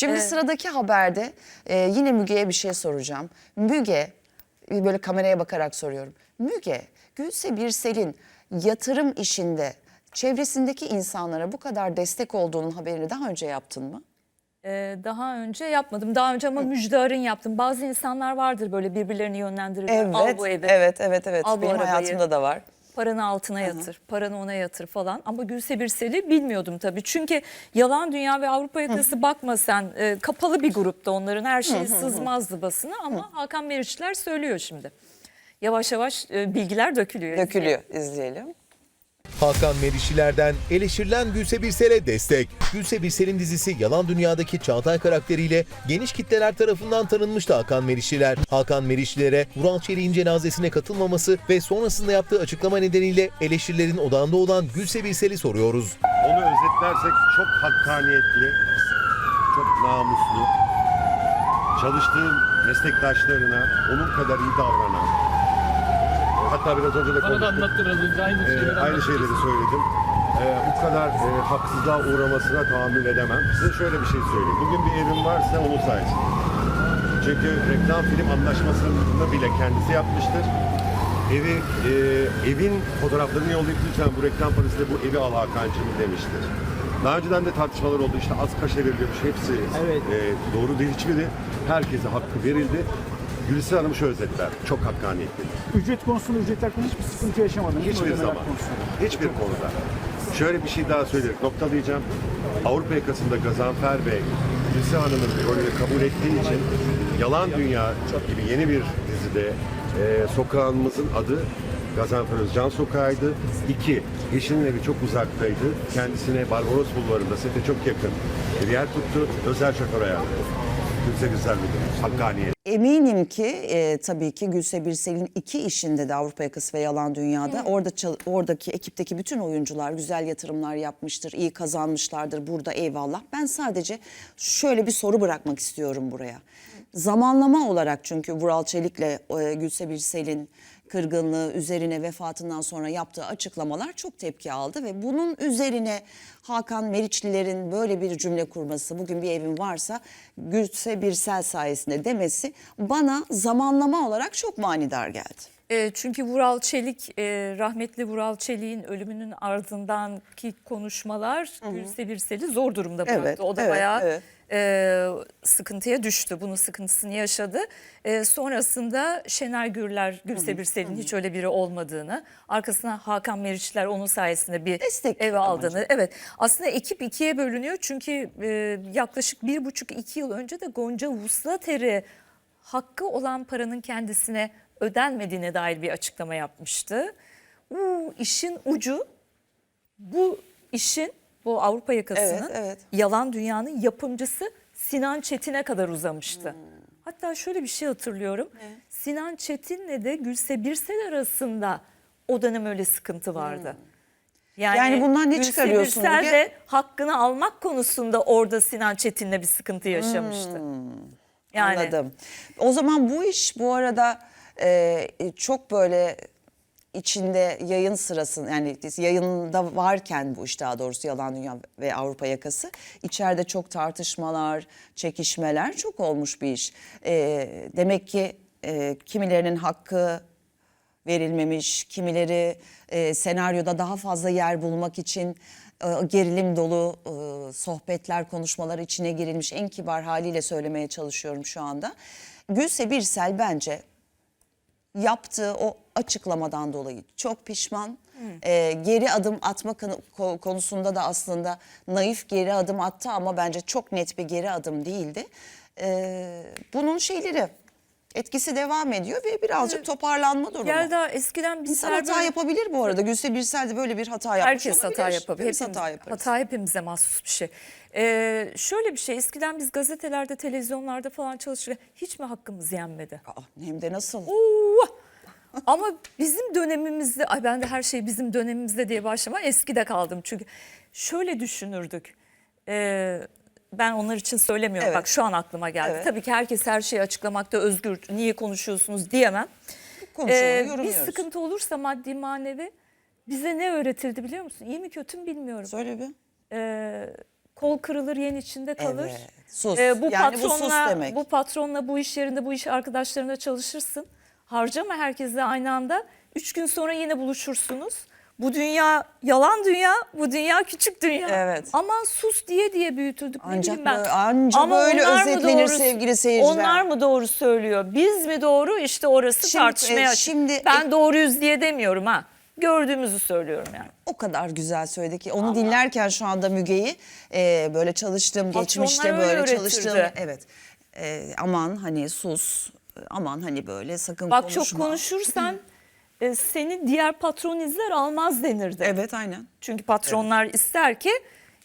Şimdi sıradaki haberde e, yine Müge'ye bir şey soracağım. Müge, böyle kameraya bakarak soruyorum. Müge, Gülse Birsel'in yatırım işinde çevresindeki insanlara bu kadar destek olduğunun haberini daha önce yaptın mı? Ee, daha önce yapmadım. Daha önce ama müjdarın yaptım. Bazı insanlar vardır böyle birbirlerini yönlendirirler. Al bu evi. evet, evet, evet. Al bu Benim arabayı. hayatımda da var. Paranı altına yatır, paranı ona yatır falan. Ama Gülse Birsel'i bilmiyordum tabii. Çünkü Yalan Dünya ve Avrupa Yakası bakma sen e, kapalı bir grupta onların her şeyi sızmazdı basına ama Hakan Meriçler söylüyor şimdi. Yavaş yavaş e, bilgiler dökülüyor. Dökülüyor, izleyelim. Hakan Merişiler'den eleştirilen Gülse Birsel'e destek. Gülse Birsel'in dizisi Yalan Dünya'daki Çağatay karakteriyle geniş kitleler tarafından tanınmıştı Hakan Merişiler. Hakan Merişiler'e Vural Çelik'in cenazesine katılmaması ve sonrasında yaptığı açıklama nedeniyle eleştirilerin odağında olan Gülse Birsel'i soruyoruz. Onu özetlersek çok hakkaniyetli, çok namuslu, çalıştığım meslektaşlarına onun kadar iyi davranan, hatta biraz önce de Bana da konuştuk, anlattın az önce aynı Ee, şeyleri aynı şeyleri söyledim. Ee, bu kadar e, haksızlığa uğramasına tahammül edemem. Size şöyle bir şey söyleyeyim. Bugün bir evim varsa onun sayesinde. Çünkü reklam film anlaşmasını bile kendisi yapmıştır. Evi, e, evin fotoğraflarını yollayıp lütfen bu reklam parasıyla bu evi al Hakan'cığım demiştir. Daha önceden de tartışmalar oldu işte az kaşe veriliyormuş hepsi e, doğru değil hiçbiri. Herkese hakkı verildi. Gülsü Hanım şu özetler, çok hakkaniyetli. Ücret konusunda ücretler konusunda hiçbir sıkıntı yaşamadın değil mi? Hiçbir zaman. Hiçbir konuda. Şöyle bir şey daha söyleyerek noktalayacağım. Avrupa yakasında Gazanfer Bey, Gülse Hanım'ın rolünü kabul ettiği için Yalan Dünya gibi yeni bir dizide e, sokağımızın adı Gazanfer Özcan Sokağı'ydı. İki, eşinin evi çok uzaktaydı. Kendisine Barbaros Bulvarı'nda sete çok yakın bir yer tuttu. Özel şoför ayarladı. Gülse Güzel Müdür. Hakkaniyet. Eminim ki e, tabii ki Gülse Birsel'in iki işinde de Avrupa Yakası ve Yalan Dünya'da orada çal- oradaki ekipteki bütün oyuncular güzel yatırımlar yapmıştır, iyi kazanmışlardır burada eyvallah. Ben sadece şöyle bir soru bırakmak istiyorum buraya. Zamanlama olarak çünkü Vural Çelik'le e, Gülse Birsel'in kırgınlığı üzerine vefatından sonra yaptığı açıklamalar çok tepki aldı ve bunun üzerine Hakan Meriçlilerin böyle bir cümle kurması, bugün bir evim varsa Gülse Birsel sayesinde demesi bana zamanlama olarak çok manidar geldi. E, çünkü Vural Çelik, e, rahmetli Vural Çelik'in ölümünün ardındanki konuşmalar Gülse Birsel'i zor durumda bıraktı. Evet, o da evet, bayağı evet. e, sıkıntıya düştü. Bunun sıkıntısını yaşadı. E, sonrasında Şener Gürler, Gülse Birsel'in hiç öyle biri olmadığını, arkasına Hakan Meriçler onun sayesinde bir Destek eve amacı. aldığını. Evet aslında ekip ikiye bölünüyor çünkü e, yaklaşık bir buçuk iki yıl önce de Gonca Vuslater'i hakkı olan paranın kendisine ödenmediğine dair bir açıklama yapmıştı. Uuu işin ucu bu işin bu Avrupa yakasının Evet, evet. yalan dünyanın yapımcısı Sinan Çetin'e kadar uzamıştı. Hatta şöyle bir şey hatırlıyorum. Sinan Çetin'le de Gülse Birsel arasında o dönem öyle sıkıntı vardı. Yani, Yani bundan ne Gülse çıkarıyorsun Birsel de hakkını almak konusunda orada Sinan Çetin'le bir sıkıntı yaşamıştı. Yani Anladım. O zaman bu iş bu arada e, çok böyle içinde yayın sırasında yani yayında varken bu iş daha doğrusu Yalan Dünya ve Avrupa Yakası içeride çok tartışmalar, çekişmeler çok olmuş bir iş. E, demek ki e, kimilerinin hakkı verilmemiş, kimileri e, senaryoda daha fazla yer bulmak için e, gerilim dolu e, sohbetler, konuşmalar içine girilmiş en kibar haliyle söylemeye çalışıyorum şu anda. Gülse Birsel bence yaptığı o açıklamadan dolayı çok pişman. E, geri adım atma konu- ko- konusunda da aslında naif geri adım attı ama bence çok net bir geri adım değildi. E, bunun şeyleri etkisi devam ediyor ve birazcık toparlanma durumu. Yelda eskiden biz İnsan hata böyle- yapabilir bu arada. Gülse Birsel de böyle bir hata yapmış Herkes olabilir. hata yapabilir. Hepimiz- hata yaparız. Hata hepimize mahsus bir şey. Ee, şöyle bir şey eskiden biz gazetelerde, televizyonlarda falan çalışırken hiç mi hakkımız yenmedi? Aa, hem de nasıl? Oo! Ama bizim dönemimizde, ay ben de her şey bizim dönemimizde diye başlama eskide kaldım. Çünkü şöyle düşünürdük. Ee, ben onlar için söylemiyorum. Evet. Bak şu an aklıma geldi. Evet. Tabii ki herkes her şeyi açıklamakta özgür. Niye konuşuyorsunuz diyemem. Ee, bir sıkıntı olursa maddi manevi bize ne öğretildi biliyor musun? İyi mi kötü mü bilmiyorum. Söyle bir. Ee, Kol kırılır yen içinde kalır. Evet, sus. Ee, bu Yani bu sus patronla demek. bu patronla bu iş yerinde bu iş arkadaşlarında çalışırsın. Harcama herkesle aynı anda. Üç gün sonra yine buluşursunuz. Bu dünya yalan dünya, bu dünya küçük dünya. Evet. Aman sus diye diye büyütüldük ne Ancak ben. böyle- anca böyle özetlenir doğru- sevgili seyirciler. Onlar mı doğru söylüyor? Biz mi doğru? İşte orası Şimdi, tartışmaya e, açık. şimdi- ben doğruyuz diye demiyorum ha. Gördüğümüzü söylüyorum yani. o kadar güzel söyledi ki onu dinlerken şu anda Müge'yi e, böyle çalıştığım geçmişte öyle böyle çalıştığım evet e, aman hani sus aman hani böyle sakın Bak konuşma. çok konuşursan e, seni diğer patron izler almaz denirdi. Evet aynen. Çünkü patronlar ister ki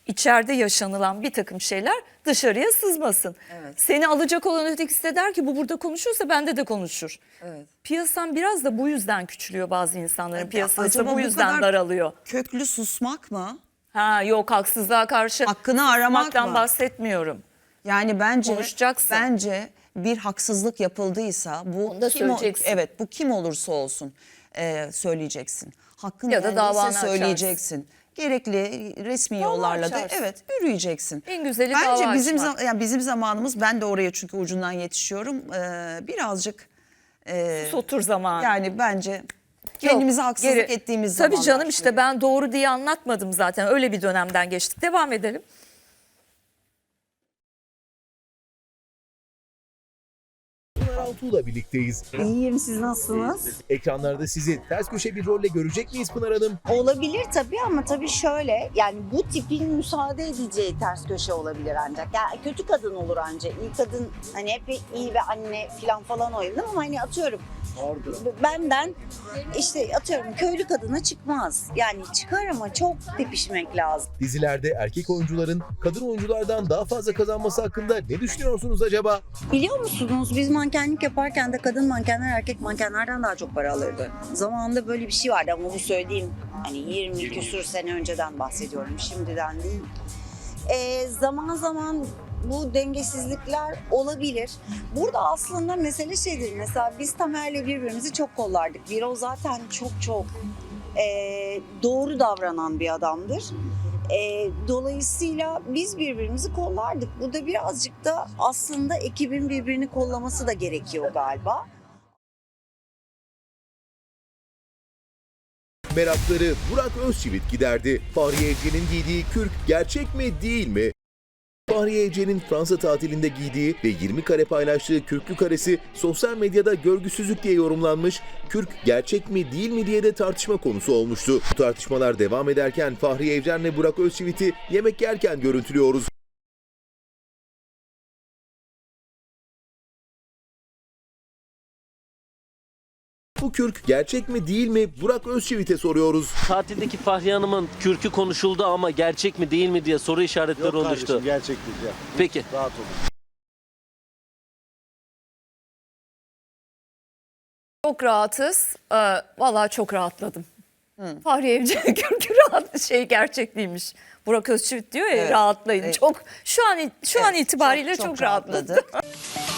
içeride yaşanılan bir takım şeyler dışarıya sızmasın. Evet. Seni alacak olan ötekisi de der ki bu burada konuşuyorsa bende de konuşur. Evet. Piyasan biraz da bu yüzden küçülüyor bazı insanların piyasası Acaba bu bu yüzden kadar daralıyor. Köklü susmak mı? Ha yok haksızlığa karşı Hakkını aramak mı? bahsetmiyorum. Yani bence Konuşacaksın. bence bir haksızlık yapıldıysa bu Onu da kim o- evet bu kim olursa olsun e, söyleyeceksin. Hakkın Ya da geldiyse davanı açarsın. söyleyeceksin. Gerekli resmi Dava yollarla da açarsın. evet yürüyeceksin. En güzeli Bence dava bizim açmak. yani bizim zamanımız ben de oraya çünkü ucundan yetişiyorum. e, birazcık e, Sotur zamanı. yani bence Yok, kendimize haksızlık geri- ettiğimiz Tabii zamanlar. canım işte ben doğru diye anlatmadım zaten. Öyle bir dönemden geçtik. Devam edelim. Pınar Altuğ'la birlikteyiz. İyiyim siz nasılsınız? Ekranlarda sizi ters köşe bir rolle görecek miyiz Pınar Hanım? Olabilir tabii ama tabii şöyle yani bu tipin müsaade edeceği ters köşe olabilir ancak. Yani kötü kadın olur ancak. İyi kadın hani hep iyi ve anne falan falan oynadım ama hani atıyorum benden işte atıyorum köylü kadına çıkmaz. Yani çıkar ama çok tepişmek lazım. Dizilerde erkek oyuncuların kadın oyunculardan daha fazla kazanması hakkında ne düşünüyorsunuz acaba? Biliyor musunuz biz mankenlik yaparken de kadın mankenler erkek mankenlerden daha çok para alırdı. Zamanında böyle bir şey vardı ama bu söylediğim hani 20 küsür sene önceden bahsediyorum şimdiden değil. Ee, zaman zaman bu dengesizlikler olabilir. Burada aslında mesele şeydir mesela biz Tamer'le birbirimizi çok kollardık. Bir o zaten çok çok ee, doğru davranan bir adamdır. Ee, dolayısıyla biz birbirimizi kollardık. Burada birazcık da aslında ekibin birbirini kollaması da gerekiyor galiba. Merakları Burak Özçivit giderdi. Fahriye Evcen'in giydiği kürk gerçek mi değil mi? Fahriye Evcen'in Fransa tatilinde giydiği ve 20 kare paylaştığı kürklü karesi sosyal medyada görgüsüzlük diye yorumlanmış, kürk gerçek mi değil mi diye de tartışma konusu olmuştu. Bu tartışmalar devam ederken Fahriye Evcen ve Burak Özçivit'i yemek yerken görüntülüyoruz. Bu kürk gerçek mi değil mi Burak Özçivit'e soruyoruz. Tatildeki Fahriye Hanım'ın kürkü konuşuldu ama gerçek mi değil mi diye soru işaretleri Yok oluştu. kardeşim gerçek değil ya. Peki. Rahat olun. Çok rahatız. Ee, vallahi çok rahatladım. Fahriye Evcen Kürkü rahat şey gerçekliymiş. Burak Özçivit diyor ya Evet. rahatlayın. Evet. Çok şu an şu an Evet, itibariyle çok, rahatladım. rahatladık.